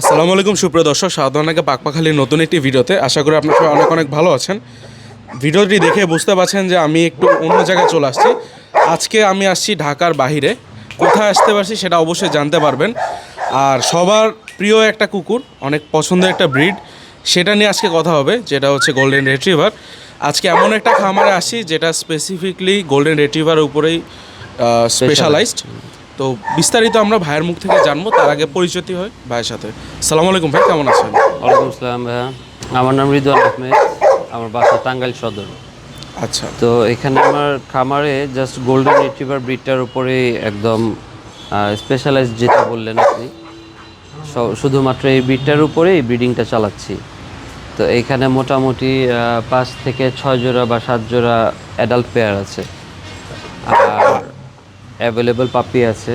আসসালামু আলাইকুম সুপ্রিয় দর্শক সাধারণকে পাকপাখালির নতুন একটি ভিডিওতে আশা করি আপনার সবাই অনেক অনেক ভালো আছেন। ভিডিওটি দেখে বুঝতে পারছেন যে আমি একটু অন্য জায়গায় চলে আসছি। আজকে আমি আসছি ঢাকার বাহিরে। কোথায় আসতে পারছি সেটা অবশ্যই জানতে পারবেন। আর সবার প্রিয় একটা কুকুর অনেক পছন্দের একটা ব্রিড সেটা নিয়ে আজকে কথা হবে যেটা হচ্ছে গোল্ডেন রেট্রিভার আজকে এমন একটা খামারে আসি যেটা স্পেসিফিকলি গোল্ডেন রেট্রিভার উপরেই স্পেশালাইজড তো বিস্তারিত আমরা ভাইয়ের মুখ থেকে জানব তার আগে পরিচিতি হয় ভাইয়ের সাথে। সালাম আলাইকুম ভাই কেমন আছেন? ওয়ালাইকুম আসসালাম ভাইয়া। আমার নাম রিদওয়ান আহমেদ আমার বাসা টাঙ্গাইল সদর। আচ্ছা। তো এখানে আমার খামারে জাস্ট গোল্ডেন রিট্রিভার ব্রিডটার উপরে একদম স্পেশালাইজ যেটা বললেন আপনি শুধুমাত্র এই ব্রিডটার উপরেই ব্রিডিংটা চালাচ্ছি। তো এইখানে মোটামুটি পাঁচ থেকে ছয় জোড়া বা সাত জোড়া অ্যাডাল্ট পেয়ার আছে। আর অ্যাভেলেবল পাপি আছে।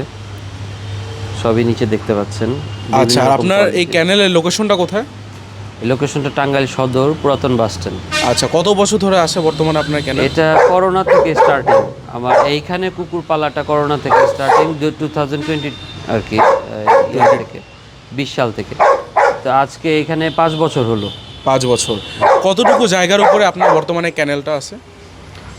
সবই নিচে দেখতে পাচ্ছেন। আচ্ছা আর আপনার এই ক্যানেলের লোকেশনটা কোথায়? লোকেশনটা টাঙ্গাইল সদর পুরাতন বাস স্ট্যান্ড আচ্ছা কত বছর ধরে আসে বর্তমানে আপনার ক্যানেল? এটা করোনা থেকে স্টার্টিং আমার এইখানে কুকুর পালাটা করোনা থেকে স্টার্টিং টু থাউজেন্ড টোয়েন্টি আর কি থেকে বিশ সাল থেকে। তো আজকে এখানে পাঁচ বছর হলো। পাঁচ বছর। কতটুকু জায়গার উপরে আপনার বর্তমানে ক্যানেলটা আছে?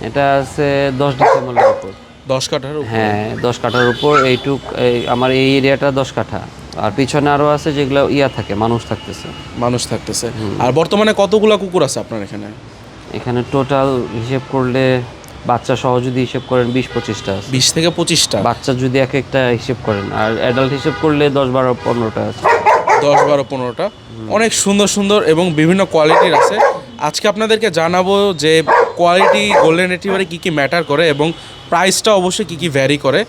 এটা আছে দশ ডিসেম্বরের উপর। দশ কাঠার হ্যাঁ দশ কাঠার উপর এইটুক এই আমার এই এরিয়াটা দশ কাঠা। আর পিছনে আরও আছে যেগুলো ইয়া থাকে মানুষ থাকতেছে। মানুষ থাকতেছে। আর বর্তমানে কতগুলা কুকুর আছে আপনার এখানে? এখানে টোটাল হিসেব করলে বাচ্চা সহ যদি হিসেব করেন বিশ পঁচিশটা আছে। বিশ থেকে পঁচিশটা? বাচ্চা যদি এক একটা হিসেব করেন আর অ্যাডাল্ট হিসেব করলে দশ বারো পনেরোটা আছে। দশ বারো পনেরোটা। অনেক সুন্দর সুন্দর এবং বিভিন্ন কোয়ালিটির আছে। আজকে আপনাদেরকে জানাব যে কোয়ালিটি গোল্ডেন রেটিভারে কী কী ম্যাটার করে এবং প্রাইসটা অবশ্যই কী কী ভ্যারি করে।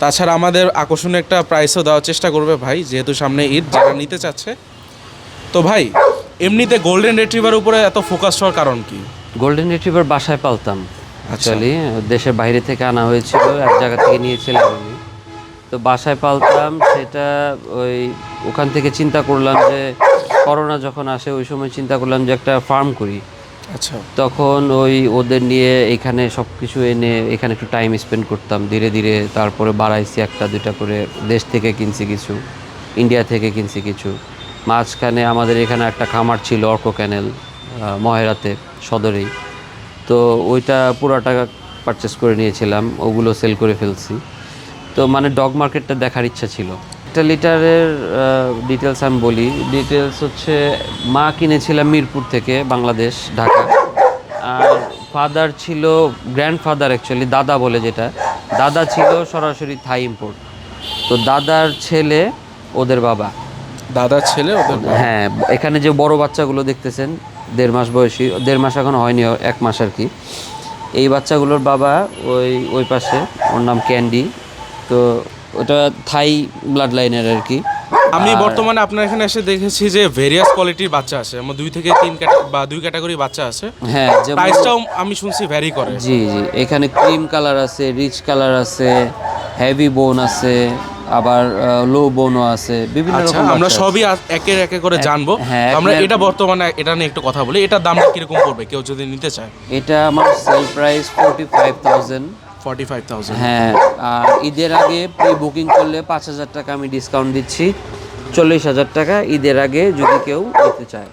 তাছাড়া আমাদের আকর্ষণীয় একটা প্রাইসও দেওয়ার চেষ্টা করবে ভাই যেহেতু সামনে ঈদ যারা নিতে চাচ্ছে। তো ভাই এমনিতে গোল্ডেন রেট্রিভার উপরে এত ফোকাস হওয়ার কারণ কি? গোল্ডেন রিট্রিভার বাসায় পালতাম আচ্ছা। অ্যাকচুয়ালি দেশের বাইরে থেকে আনা হয়েছিল এক জায়গা থেকে নিয়েছিলাম আমি। তো বাসায় পালতাম সেটা ওই ওখান থেকে চিন্তা করলাম যে করোনা যখন আসে ওই সময় চিন্তা করলাম যে একটা ফার্ম করি। আচ্ছা। তখন ওই ওদের নিয়ে এখানে সব কিছু এনে এখানে একটু টাইম স্পেন্ড করতাম। ধীরে ধীরে তারপরে বাড়াইছি একটা দুইটা করে। দেশ থেকে কিনছি কিছু ইন্ডিয়া থেকে কিনছি কিছু। মাঝখানে আমাদের এখানে একটা খামার ছিল অর্ক ক্যানেল মহেরাতে সদরেই। তো ওইটা পুরোটা পারচেস করে নিয়েছিলাম ওগুলো সেল করে ফেলছি। তো মানে ডগ মার্কেটটা দেখার ইচ্ছা ছিল। একটা লিটারের ডিটেলস আমি বলি। ডিটেলস হচ্ছে মা কিনেছিলাম মিরপুর থেকে বাংলাদেশ ঢাকা। আর ফাদার ছিল গ্র্যান্ডফাদার অ্যাকচুয়ালি দাদা বলে যেটা। দাদা ছিল সরাসরি থাই ইম্পোর্ট তো দাদার ছেলে ওদের বাবা। দাদার ছেলে ওদের হ্যাঁ এখানে যে বড় বাচ্চাগুলো দেখতেছেন দেড় মাস বয়সী দেড় মাস এখন হয়নি এক মাস আর কি। এই বাচ্চাগুলোর বাবা ওই ওই পাশে ওর নাম ক্যান্ডি তো ওটা থাই ব্লাড লাইনের আর কি। আমি বর্তমানে আপনার এখানে এসে দেখেছি যে ভেরিয়াস কোয়ালিটির বাচ্চা আছে। আমার দুই থেকে তিন বা দুই ক্যাটাগরি বাচ্চা আছে। হ্যাঁ প্রাইসটাও আমি শুনছি ভ্যারি করে। জি জি। এখানে ক্রিম কালার আছে রিচ কালার আছে হেভি বোন আছে আবার লো বোনও আছে বিভিন্ন আচ্ছা রকম আমরা সবই একের একে করে জানব। হ্যাঁ, আমরা এটা বর্তমানে এটা নিয়ে একটু কথা বলি। এটার দামটা কীরকম পড়বে? কেউ যদি নিতে চায়। এটা আমার sale price forty five thousand forty five thousand হ্যাঁ আর ঈদের আগে প্রি বুকিং করলে পাঁচ হাজার টাকা আমি ডিসকাউন্ট দিচ্ছি। চল্লিশ হাজার টাকা ঈদের আগে যদি কেউ নিতে চায়।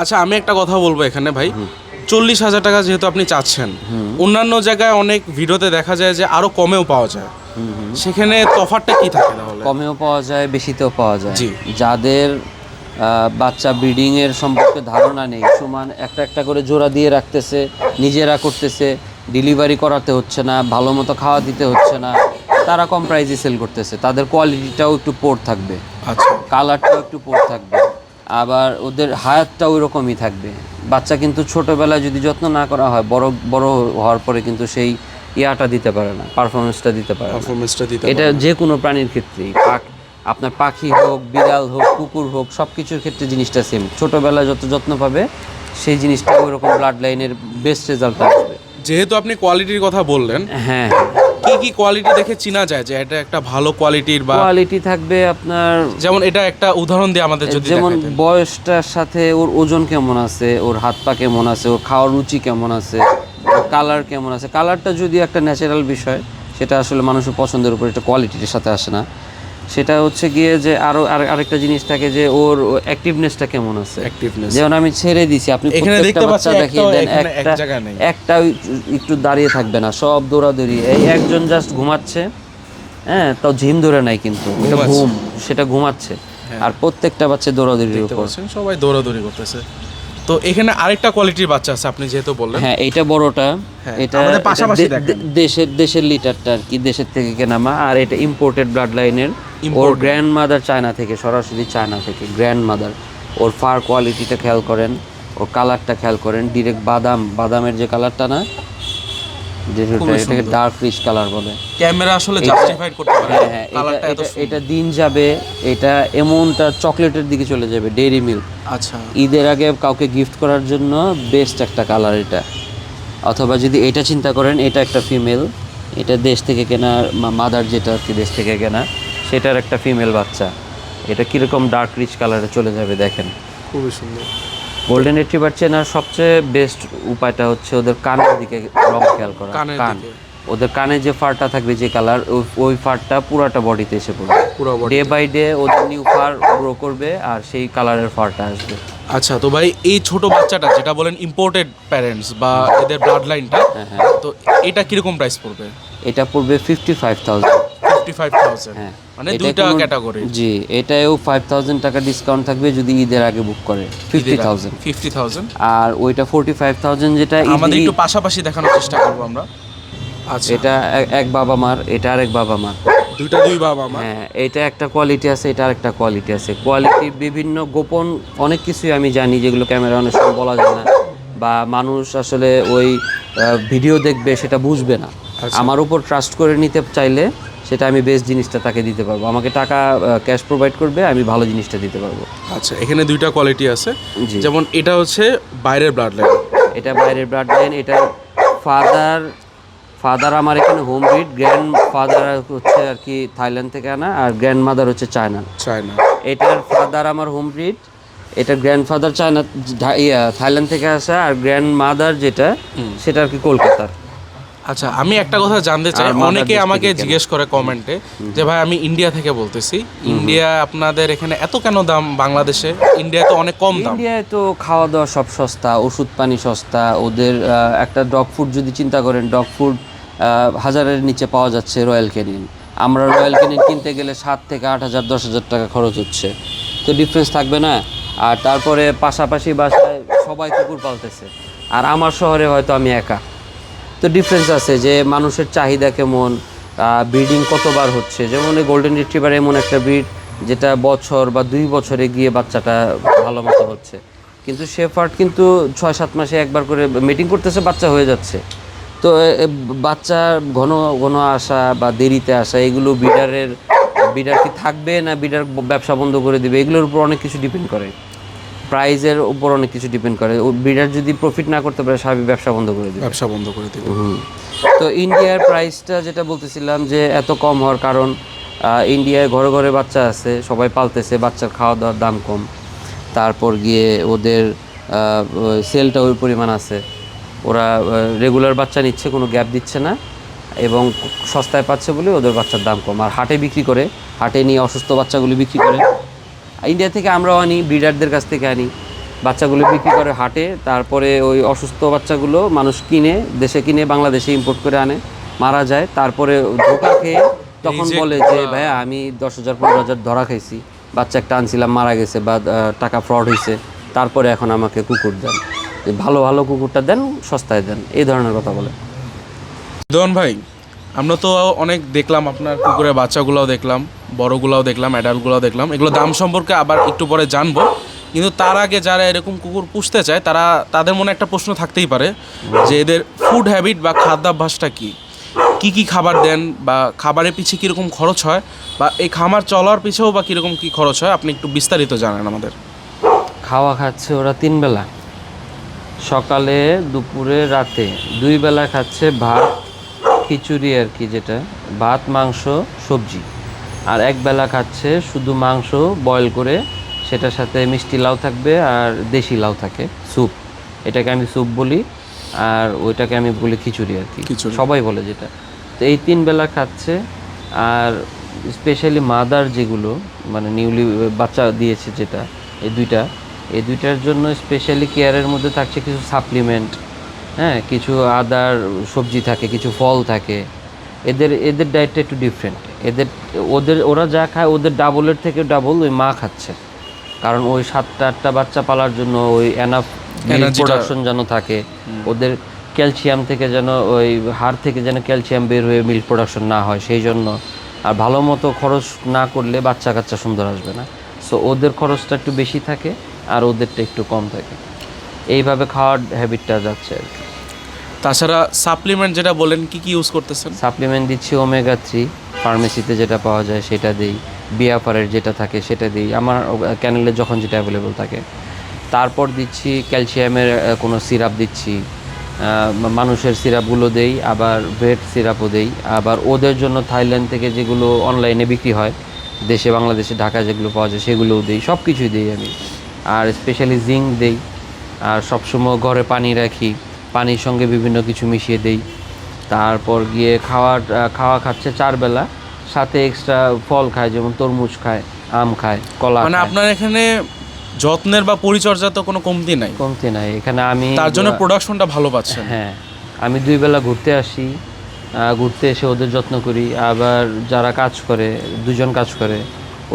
আচ্ছা আমি একটা কথা বলব এখানে ভাই। চল্লিশ হাজার টাকা যেহেতু আপনি চাচ্ছেন অন্যান্য জায়গায় অনেক ভিডিওতে দেখা যায় যে আরও কমেও পাওয়া যায়। সেখানে তফাৎটা কি থাকে তাহলে? কমেও পাওয়া যায় বেশিতেও পাওয়া যায়। জি। যাদের বাচ্চা ব্রিডিং এর সম্পর্কে ধারণা নেই সমান একটা একটা করে জোড়া দিয়ে রাখতেছে নিজেরা করতেছে ডেলিভারি করাতে হচ্ছে না ভালো মতো খাওয়া দিতে হচ্ছে না। তারা কম প্রাইসে সেল করতেছে। তাদের কোয়ালিটিটাও একটু পোর থাকবে। আচ্ছা। কালারটাও একটু পোর থাকবে। আবার ওদের হায়াতটাও ওরকমই থাকবে। বাচ্চা কিন্তু ছোটোবেলায় যদি যত্ন না করা হয় বড় বড় হওয়ার পরে কিন্তু সেই ইয়াটা দিতে পারে না পারফরমেন্সটা দিতে পারে পারফরমেন্সটা দিতে এটা যে কোনো প্রাণীর ক্ষেত্রেই। পাক আপনার পাখি হোক বিড়াল হোক কুকুর হোক সব কিছুর ক্ষেত্রে জিনিসটা সেম ছোটোবেলায় যত যত্ন পাবে সেই জিনিসটা ওই রকম ব্লাড লাইনের বেস্ট রেজাল্ট আসবে। যেহেতু আপনি কোয়ালিটির কথা বললেন হ্যাঁ। কি কি কোয়ালিটি দেখে চেনা যায় যে এটা একটা ভালো কোয়ালিটির বা কোয়ালিটি থাকবে আপনার যেমন এটা একটা উদাহরণ দিয়ে আমাদের যদি যেমন বয়সটার সাথে ওর ওজন কেমন আছে ওর হাত পা কেমন আছে ওর খাওয়ার রুচি কেমন আছে কালার কেমন আছে। কালারটা যদি একটা ন্যাচারাল বিষয় সেটা আসলে মানুষের পছন্দের উপর একটা কোয়ালিটির সাথে আসে না। সেটা হচ্ছে গিয়ে যে আরও আর- আরেকটা জিনিস থাকে যে ওর অ্যাক্টিভনেসটা কেমন আছে? Activeness। যেমন আমি ছেড়ে দিছি আপনি এখানে দেখতে দেন একটা। একটা একটু দাঁড়িয়ে থাকবে না সব দৌড়াদৌড়ি। এই একজন জাস্ট ঘুমাচ্ছে হ্যাঁ তাও ঝিম ধরে নাই কিন্তু এটা ঘুম সেটা ঘুমাচ্ছে। আর প্রত্যেকটা বাচ্চা দৌড়াদৌড়ির দেখতে উপর। পাচ্ছেন সবাই দৌড়াদৌড়ি করতেছে। তো এখানে আরেকটা কোয়ালিটির বাচ্চা আছে আপনি যেহেতু বললেন। হ্যাঁ এটা বড়টা হ্যাঁ, এটা আমাদের পাশাপাশি দেখেন। দেশের দেশের লিটারটা আর কি দেশের থেকে কেনামা আর এটা ইম্পোর্টেড ব্লাড লাইনের ওর। গ্র্যান্ড মাদার চায়না থেকে সরাসরি চায়না থেকে গ্র্যান্ড মাদার ওর ফার কোয়ালিটিটা খেয়াল করেন ওর কালারটা খেয়াল করেন ডিরেক্ট বাদাম বাদামের যে কালারটা না এটাকে ডার্ক রিচ কালার বলে। ক্যামেরা আসলে জাস্টিফাইড করতে পারে। হ্যাঁ হ্যাঁ এটা দিন যাবে এটা এমনটা চকলেটের দিকে চলে যাবে ডেইরি মিল্ক আচ্ছা। ঈদের আগে কাউকে গিফট করার জন্য বেস্ট একটা কালার এটা। অথবা যদি এটা চিন্তা করেন এটা একটা ফিমেল এটা দেশ থেকে কেনা মাদার যেটা আর কি দেশ থেকে কেনা। সেটার একটা ফিমেল বাচ্চা। এটা কীরকম ডার্ক রিচ কালারে চলে যাবে দেখেন। খুবই সুন্দর। গোল্ডেন রিট্রিভার চেনার সবচেয়ে বেস্ট উপায়টা হচ্ছে ওদের কানের দিকে রং খেয়াল করা কান। ওদের কানে যে ফারটা থাকবে যে কালার ওই ফারটা পুরাটা বডিতে এসে পড়বে। পুরো ডে বাই ডে ওদের নিউ ফার গ্রো করবে আর সেই কালারের ফারটা আসবে। আচ্ছা তো ভাই এই ছোট বাচ্চাটা যেটা বলেন ইম্পোর্টেড প্যারেন্টস বা এদের ব্লাড লাইনটা হ্যাঁ হ্যাঁ। তো এটা কীরকম প্রাইস পড়বে? এটা পড়বে fifty five thousand fifty five thousand হ্যাঁ। মানে দুইটা ক্যাটাগরি জি এটাও ফাইভ থাউজেন্ড টাকা ডিসকাউন্ট থাকবে যদি ঈদের আগে বুক করে। ফিফটি থাউজেন্ড ফিফটি থাউজেন্ড আর ওইটা ফোরটি ফাইভ থাউজেন্ড যেটা আমাদের একটু পাশাপাশি দেখানোর চেষ্টা করব আমরা। আচ্ছা। এটা এক- এক বাবা মার এটা আরেক বাবা মার। দুইটা দুই বাবা মা হ্যাঁ এটা একটা কোয়ালিটি আছে এটা আরেকটা কোয়ালিটি আছে। কোয়ালিটি বিভিন্ন গোপন অনেক কিছুই আমি জানি যেগুলো ক্যামেরা অনেক সময় বলা যায় না। বা মানুষ আসলে ওই ভিডিও দেখবে সেটা বুঝবে না। আচ্ছা। আমার উপর ট্রাস্ট করে নিতে চাইলে সেটা আমি বেস্ট জিনিসটা তাকে দিতে পারব। আমাকে টাকা ক্যাশ প্রোভাইড করবে আমি ভালো জিনিসটা দিতে পারব। আচ্ছা এখানে দুইটা কোয়ালিটি আছে। যেমন এটা হচ্ছে বাইরের ব্লাড লাইন এটা বাইরের ব্লাড লাইন এটা ফাদার ফাদার আমার এখানে হোম ব্রিড গ্র্যান্ড ফাদার হচ্ছে আর কি থাইল্যান্ড থেকে আনা আর গ্র্যান্ড মাদার হচ্ছে চায়না। চায়না। এটার ফাদার আমার হোম ব্রিড এটা গ্র্যান্ডফাদার চায়না ইয়া, থাইল্যান্ড থেকে আসা আর গ্র্যান্ড মাদার যেটা সেটা আর কি কলকাতার। আচ্ছা আমি একটা কথা জানতে চাই। অনেকে আমাকে জিজ্ঞেস করে কমেন্টে যে ভাই আমি ইন্ডিয়া থেকে বলতেছি। ইন্ডিয়া আপনাদের এখানে এত কেন দাম বাংলাদেশে? ইন্ডিয়া তো অনেক কম দাম। ইন্ডিয়ায় তো খাওয়া দাওয়া সব সস্তা ওষুধ পানি সস্তা ওদের একটা ডগ ফুড যদি চিন্তা করেন ডগ ফুড হাজারের নিচে পাওয়া যাচ্ছে রয়্যাল ক্যানিন আমরা রয়্যাল ক্যানিন কিনতে গেলে সাত থেকে আট হাজার দশ হাজার টাকা খরচ হচ্ছে। তো ডিফারেন্স থাকবে না। আর তারপরে পাশাপাশি বাসায় সবাই কুকুর পালতেছে। আর আমার শহরে হয়তো আমি একা। তো ডিফারেন্স আছে যে মানুষের চাহিদা কেমন ব্রিডিং কতবার হচ্ছে? যেমন এই গোল্ডেন রিট্রিভার এমন একটা ব্রিড যেটা বছর বা দুই বছরে গিয়ে বাচ্চাটা ভালো মতো হচ্ছে। কিন্তু শেফার্ড কিন্তু ছয় সাত মাসে একবার করে মিটিং করতেছে, বাচ্চা হয়ে যাচ্ছে। তো বাচ্চা ঘন ঘন আসা বা দেরিতে আসা, এগুলো বিডারের বিডার কি থাকবে না বিডার ব্যবসা বন্ধ করে দিবে? এগুলোর উপর অনেক কিছু ডিপেন্ড করে। প্রাইজের উপর অনেক কিছু ডিপেন্ড করে। বিডার যদি প্রফিট না করতে পারে স্বাভাবিক ব্যবসা বন্ধ করে দিবে। ব্যবসা বন্ধ করে দিবে। তো ইন্ডিয়ার প্রাইসটা যেটা বলতেছিলাম যে এত কম হওয়ার কারণ ইন্ডিয়ায় ঘরে ঘরে বাচ্চা আছে সবাই পালতেছে বাচ্চার খাওয়া দাওয়ার দাম কম। তারপর গিয়ে ওদের সেলটা ওই পরিমাণ আছে। ওরা রেগুলার বাচ্চা নিচ্ছে কোনো গ্যাপ দিচ্ছে না এবং সস্তায় পাচ্ছে বলে ওদের বাচ্চার দাম কম। আর হাটে বিক্রি করে হাটে নিয়ে অসুস্থ বাচ্চাগুলি বিক্রি করে ইন্ডিয়া থেকে আমরাও আনি ব্রিডারদের কাছ থেকে আনি। বাচ্চাগুলো বিক্রি করে হাটে তারপরে ওই অসুস্থ বাচ্চাগুলো মানুষ কিনে দেশে কিনে বাংলাদেশে ইম্পোর্ট করে আনে মারা যায়। তারপরে ধোকা খেয়ে তখন বলে যে ভাইয়া আমি দশ হাজার পনেরো হাজার ধরা খাইছি। বাচ্চা একটা আনছিলাম মারা গেছে বা টাকা ফ্রড হয়েছে তারপরে এখন আমাকে কুকুর দেন। ভালো ভালো কুকুরটা দেন সস্তায় দেন। এই ধরনের কথা বলে। দন ভাই আমরা তো অনেক দেখলাম আপনার কুকুরের বাচ্চাগুলোও দেখলাম। বড়গুলোও দেখলাম অ্যাডাল্টগুলোও দেখলাম। এগুলো দাম সম্পর্কে আবার একটু পরে জানব। কিন্তু তার আগে যারা এরকম কুকুর পুষতে চায়, তারা, তাদের মনে একটা প্রশ্ন থাকতেই পারে যে এদের ফুড হ্যাবিট বা খাদ্যাভ্যাসটা কী? কি কি খাবার দেন বা খাবারের পিছে কীরকম খরচ হয় বা এই খামার চলার পিছেও বা কীরকম কী খরচ হয়? আপনি একটু বিস্তারিত জানান আমাদের। খাওয়া খাচ্ছে ওরা তিন বেলা সকালে, দুপুরে, রাতে। দুই বেলা খাচ্ছে ভাত, খিচুড়ি আর কি যেটা। ভাত, মাংস, সবজি। আর এক বেলা খাচ্ছে শুধু মাংস বয়েল করে সেটার সাথে মিষ্টি লাউ থাকবে আর দেশি লাউ থাকে স্যুপ। এটাকে আমি স্যুপ বলি আর ওইটাকে আমি বলি খিচুড়ি আর কি। খিচুড়ি। সবাই বলে যেটা। তো এই তিন বেলা খাচ্ছে আর স্পেশালি মাদার যেগুলো মানে নিউলি বাচ্চা দিয়েছে যেটা এই দুইটা এই দুইটার জন্য স্পেশালি কেয়ারের মধ্যে থাকছে কিছু সাপ্লিমেন্ট হ্যাঁ কিছু আদার সবজি থাকে কিছু ফল থাকে। এদের এদের ডায়েটটা একটু ডিফারেন্ট এদের ওদের ওরা যা খায় ওদের ডাবলের থেকে ডাবল ওই মা খাচ্ছে। কারণ ওই সাতটা আটটা বাচ্চা পালার জন্য ওই এনাফ প্রোডাকশন যেন থাকে ওদের ক্যালসিয়াম থেকে যেন ওই হাড় থেকে যেন ক্যালসিয়াম বের হয়ে মিল্ক প্রোডাকশন না হয় সেই জন্য। আর ভালো মতো খরচ না করলে বাচ্চা কাচ্চা সুন্দর আসবে না। সো ওদের খরচটা একটু বেশি থাকে আর ওদেরটা একটু কম থাকে। এইভাবে খাওয়ার হ্যাবিটটা যাচ্ছে আর কি। তাছাড়া সাপ্লিমেন্ট যেটা বলেন কি কি ইউজ করতেছেন? সাপ্লিমেন্ট দিচ্ছি ওমেগা থ্রি ফার্মেসিতে যেটা পাওয়া যায় সেটা দিই বিয়াফারের যেটা থাকে সেটা দিই, আমার ক্যানেলে যখন যেটা অ্যাভেলেবল থাকে। তারপর দিচ্ছি ক্যালসিয়ামের কোনো সিরাপ দিচ্ছি। মানুষের সিরাপগুলো দেই, আবার ভেট সিরাপও দেই। আবার ওদের জন্য থাইল্যান্ড থেকে যেগুলো অনলাইনে বিক্রি হয়, দেশে, বাংলাদেশে ঢাকা যেগুলো পাওয়া যায় সেগুলোও দিই সব কিছুই দিই আমি। আর স্পেশালি জিঙ্ক দেই, আর সবসময় ঘরে পানি রাখি, পানির সঙ্গে বিভিন্ন কিছু মিশিয়ে দেই। তারপর গিয়ে খাওয়ার খাওয়া খাচ্ছে চার বেলা সাথে এক্সট্রা ফল খায় যেমন তরমুজ খায় আম খায় কলা মানে আপনার এখানে যত্নের বা পরিচর্যা তো কোনো কমতি নাই? কমতি নাই এখানে আমি তার জন্য প্রোডাকশনটা ভালো পাচ্ছেন। হ্যাঁ আমি দুই বেলা ঘুরতে আসি ঘুরতে এসে ওদের যত্ন করি আবার যারা কাজ করে দুজন কাজ করে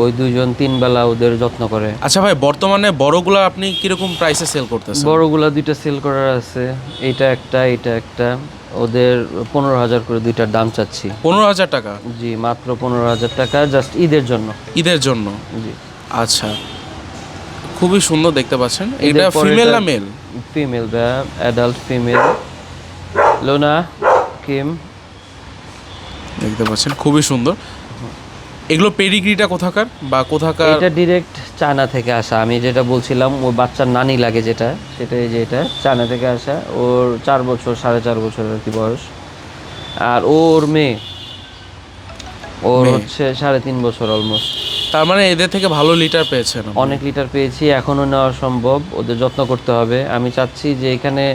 ওই দুজন তিন বেলা ওদের যত্ন করে। আচ্ছা ভাই বর্তমানে বড়গুলা আপনি কীরকম প্রাইসে সেল করতেছেন? বড়গুলা দুইটা সেল করার আছে এটা একটা এটা একটা। ওদের পনেরো হাজার করে দুইটার দাম চাচ্ছি। পনেরো হাজার টাকা? জি মাত্র পনেরো হাজার টাকা জাস্ট ঈদের জন্য। ঈদের জন্য? জি। আচ্ছা। খুবই সুন্দর দেখতে পাচ্ছেন। এটা ফিমেল না মেল ফিমেল বা অ্যাডাল্ট ফিমেল লোনা কিম। দেখতে পাচ্ছেন খুবই সুন্দর। এগুলো পেডিগ্রিটা কোথাকার বা কোথাকার? এটা ডিরেক্ট চায়না থেকে আসা। আমি যেটা বলছিলাম ওর বাচ্চার নানি লাগে যেটা সেটাই যে এটা। চায়না থেকে আসা। ওর চার বছর সাড়ে চার বছর আর কি বয়স। আর ওর মেয়ে ওর হচ্ছে সাড়ে তিন বছর অলমোস্ট তার মানে এদের থেকে ভালো লিটার পেয়েছেন অনেক লিটার পেয়েছি এখনও নেওয়া সম্ভব। ওদের যত্ন করতে হবে। আমি চাচ্ছি যে এখানে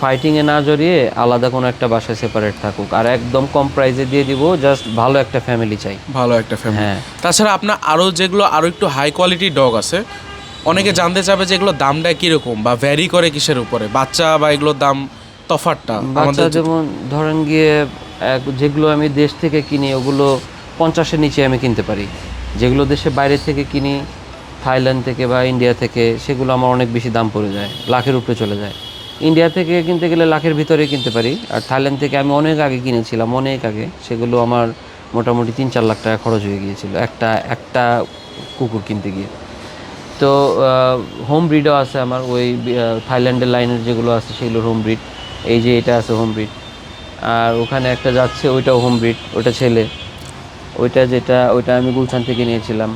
ফাইটিংয়ে না জড়িয়ে আলাদা কোনো একটা বাসায় সেপারেট থাকুক। আর একদম কম প্রাইজে দিয়ে দিব জাস্ট ভালো একটা ফ্যামিলি চাই। ভালো একটা ফ্যামিলি হ্যাঁ। তাছাড়া আপনার আরও যেগুলো আরও একটু হাই কোয়ালিটির ডগ আছে অনেকে জানতে চাবে যে এগুলো দামটা কীরকম বা ভ্যারি করে কিসের উপরে বাচ্চা বা এগুলোর দাম বাচ্চা আমাদের যেমন ধরেন গিয়ে এক- যেগুলো আমি দেশ থেকে কিনি ওগুলো পঞ্চাশের নিচে আমি কিনতে পারি। যেগুলো দেশে বাইরে থেকে কিনি থাইল্যান্ড থেকে বা ইন্ডিয়া থেকে সেগুলো আমার অনেক বেশি দাম পড়ে যায় লাখের উপরে চলে যায়। ইন্ডিয়া থেকে কিনতে গেলে লাখের ভিতরে কিনতে পারি। আর থাইল্যান্ড থেকে আমি অনেক আগে কিনেছিলাম অনেক আগে। সেগুলো আমার মোটামুটি তিন চার লাখ টাকা খরচ হয়ে গিয়েছিল একটা একটা কুকুর কিনতে গিয়ে। তো হোম ব্রিডও আছে আমার ওই থাইল্যান্ডের লাইনের যেগুলো আছে সেগুলো হোম ব্রিড এই যে এটা আছে হোম ব্রিড আর ওখানে একটা যাচ্ছে ওইটাও হোম ব্রিড ওটা ছেলে। ওইটা যেটা ওইটা আমি গুলশান থেকে নিয়েছিলাম।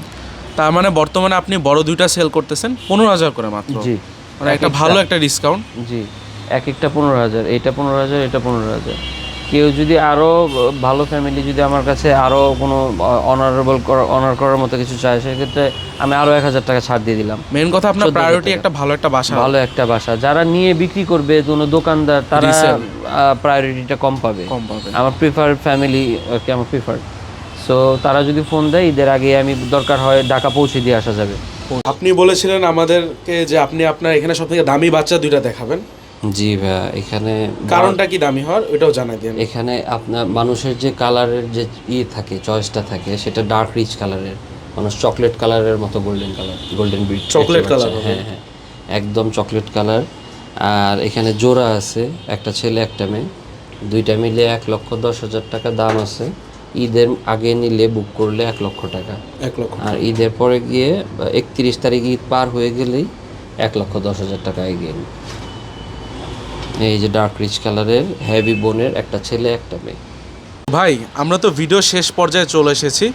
তার মানে বর্তমানে আপনি বড় দুইটা সেল করতেছেন পনেরো হাজার করে মাত্র। জি। মানে একটা ভালো একটা ডিসকাউন্ট জি এক একটা পনেরো হাজার এইটা পনেরো হাজার এটা পনেরো হাজার। কেউ যদি আরও ভালো ফ্যামিলি যদি আমার কাছে আরও কোনো অনারেবল অনার করার মতো কিছু চায় সেক্ষেত্রে আমি আরও এক হাজার টাকা ছাড় দিয়ে দিলাম। মেন কথা আপনার প্রায়োরিটি একটা ভালো একটা বাসা। ভালো একটা বাসা। যারা নিয়ে বিক্রি করবে কোনো দোকানদার তারা। প্রায়োরিটিটা কম পাবে। কম পাবে। আমার প্রিফার ফ্যামিলি কি আমার প্রিফার সো তারা যদি ফোন দেয় ঈদের আগে আমি দরকার হয় ঢাকা পৌঁছে দিয়ে আসা যাবে। আপনি বলেছিলেন আমাদেরকে যে আপনি আপনার এখানে সব থেকে দামি বাচ্চা দুইটা দেখাবেন। জি ভাইয়া এখানে কারণটা কি দামি হওয়ার? ওইটাও জানাই দিন। এখানে আপনার মানুষের যে কালারের যে ইয়ে থাকে চয়েসটা থাকে সেটা ডার্ক রিচ কালারের মানুষ চকলেট কালারের মতো golden colour golden breed chocolate colour হ্যাঁ হ্যাঁ একদম চকলেট কালার আর এখানে জোড়া আছে একটা ছেলে একটা মেয়ে। দুইটা মিলে এক লক্ষ দশ হাজার টাকা দাম আছে। ঈদের আগে নিলে বুক করলে এক লক্ষ টাকা। এক লক্ষ আর ঈদের পরে গিয়ে একত্রিশ তারিখ ঈদ পার হয়ে গেলেই এক লক্ষ দশ হাজার টাকা এগিয়ে এই যে ডার্ক রিচ কালারের হেভি বোনের একটা ছেলে একটা মেয়ে। ভাই আমরা তো ভিডিও শেষ পর্যায়ে চলে এসেছি।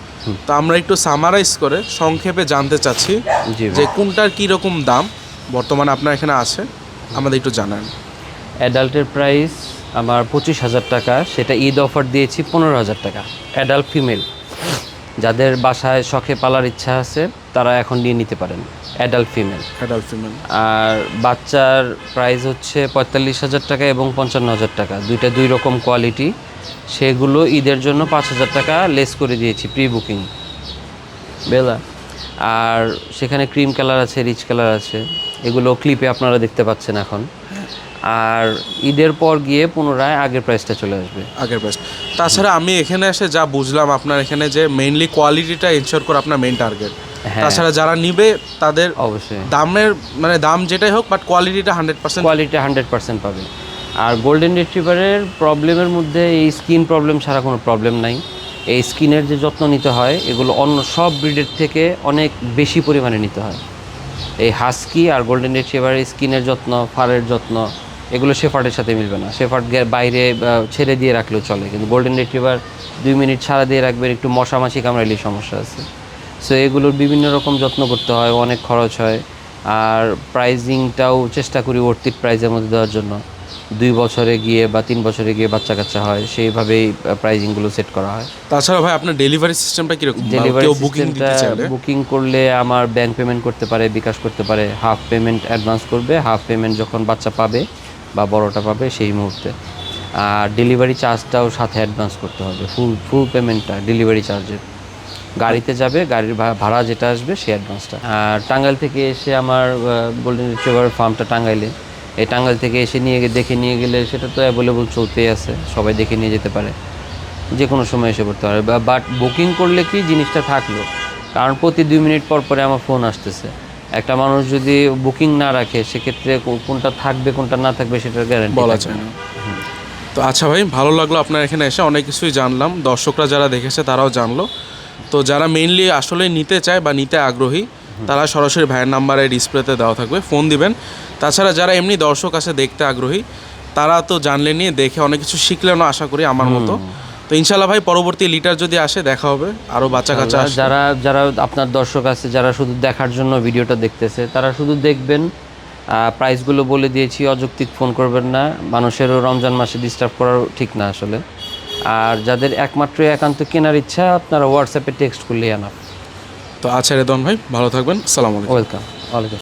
তো আমরা একটু সামারাইজ করে সংক্ষেপে জানতে চাচ্ছি যে কোনটার কি রকম দাম বর্তমানে আপনার এখানে আছে আমাদের একটু জানান। অ্যাডাল্টের প্রাইস আমার পঁচিশ হাজার টাকা সেটা ঈদ অফার দিয়েছি পনেরো হাজার টাকা অ্যাডাল্ট ফিমেল যাদের বাসায় শখে পালার ইচ্ছা আছে তারা এখন নিয়ে নিতে পারেন অ্যাডাল্ট ফিমেল অ্যাডাল্ট ফিমেল আর বাচ্চার প্রাইস হচ্ছে পঁয়তাল্লিশ হাজার টাকা এবং পঞ্চান্ন হাজার টাকা। দুইটা দুই রকম কোয়ালিটি সেগুলো ঈদের জন্য পাঁচ হাজার টাকা লেস করে দিয়েছি প্রি বুকিং বেলা। আর সেখানে ক্রিম কালার আছে রিচ কালার আছে এগুলো ক্লিপে আপনারা দেখতে পাচ্ছেন এখন। আর ঈদের পর গিয়ে পুনরায় আগের প্রাইসটা চলে আসবে। আগের প্রাইস তাছাড়া আমি এখানে এসে যা বুঝলাম আপনার এখানে যে মেইনলি কোয়ালিটিটা এনশোর করে আপনার মেইন টার্গেট হ্যাঁ। তাছাড়া যারা নিবে তাদের অবশ্যই। দামের মানে দাম যেটাই হোক বাট কোয়ালিটিটা hundred percent quality hundred percent পাবে। আর গোল্ডেন রিট্রিভারের প্রবলেমের মধ্যে এই স্কিন প্রবলেম ছাড়া কোনো প্রবলেম নাই। এই স্কিনের যে যত্ন নিতে হয় এগুলো অন্য সব ব্রিডের থেকে অনেক বেশি পরিমাণে নিতে হয়। এই হাস্কি আর গোল্ডেন রিট্রিভারের স্কিনের যত্ন ফারের যত্ন এগুলো শেফার্ডের সাথে মিলবে না। শেফার্ড গে- বাইরে ছেড়ে দিয়ে রাখলেও চলে কিন্তু গোল্ডেন রিট্রিভার দুই মিনিট ছাড়া দিয়ে রাখবেন একটু মশামাছি কামড়াইলে সমস্যা আছে। সো এগুলোর বিভিন্ন রকম যত্ন করতে হয় অনেক খরচ হয় আর প্রাইজিংটাও চেষ্টা করি অর্থিত প্রাইজের মধ্যে দেওয়ার জন্য। দুই বছরে গিয়ে বা তিন বছরে গিয়ে বাচ্চা কাচ্চা হয় সেইভাবেই প্রাইজিংগুলো সেট করা হয়। তাছাড়া ভাই আপনার ডেলিভারি সিস্টেমটা কীরকম? ডেলিভারি বুকিং সিস্টেমটা বুকিং করলে আমার ব্যাংক পেমেন্ট করতে পারে বিকাশ করতে পারে হাফ পেমেন্ট অ্যাডভান্স করবে হাফ পেমেন্ট যখন বাচ্চা পাবে বা বড়টা পাবে সেই মুহূর্তে। আর ডেলিভারি চার্জটাও সাথে অ্যাডভান্স করতে হবে। ফুল ফুল পেমেন্টটা ডেলিভারি চার্জের গাড়িতে যাবে, গাড়ির ভাড়া যেটা আসবে সেই অ্যাডভান্সটা আর টাঙ্গাইল থেকে এসে আমার গোল্ডেন রিট্রিভার ফার্মটা টাঙ্গাইলে। এই টাঙ্গাইল থেকে এসে নিয়ে দেখে নিয়ে গেলে সেটা তো অ্যাভেলেবল চলতেই আছে। সবাই দেখে নিয়ে যেতে পারে। যে কোনো সময় এসে পড়তে পারে। বাট বুকিং করলে কি জিনিসটা থাকল? কারণ প্রতি দুই মিনিট পর পরে আমার ফোন আসতেছে। একটা মানুষ যদি বুকিং না রাখে সেক্ষেত্রে কোনটা থাকবে কোনটা না থাকবে সেটার গ্যারান্টি বলা যায়। না। তো আচ্ছা ভাই ভালো লাগল আপনার এখানে এসে অনেক কিছুই জানলাম। দর্শকরা যারা দেখেছে তারাও জানলো। তো যারা মেইনলি আসলে নিতে চায় বা নিতে আগ্রহী তারা সরাসরি ভাইয়ের নাম্বারে ডিসপ্লেতে দেওয়া থাকবে ফোন দিবেন। তাছাড়া যারা এমনি দর্শক আছে দেখতে আগ্রহী তারা তো জানলেনই দেখে অনেক কিছু শিখলেনও আশা করি আমার মতো। তো ইনশাল্লাহ ভাই পরবর্তী লিটার যদি আসে দেখা হবে। আরও বাচ্চা কাচ্চা যারা যারা আপনার দর্শক আছে যারা শুধু দেখার জন্য ভিডিওটা দেখতেছে তারা শুধু দেখবেন প্রাইসগুলো বলে দিয়েছি অযৌক্তিক ফোন করবেন না মানুষেরও রমজান মাসে ডিস্টার্ব করার ঠিক না আসলে। আর যাদের একমাত্র একান্ত কেনার ইচ্ছা আপনারা হোয়াটসঅ্যাপে টেক্সট করলেই আনা। তো আচ্ছা রেদন ভাই ভালো থাকবেন। সালাম ওয়েলকাম ওয়ালাইকুম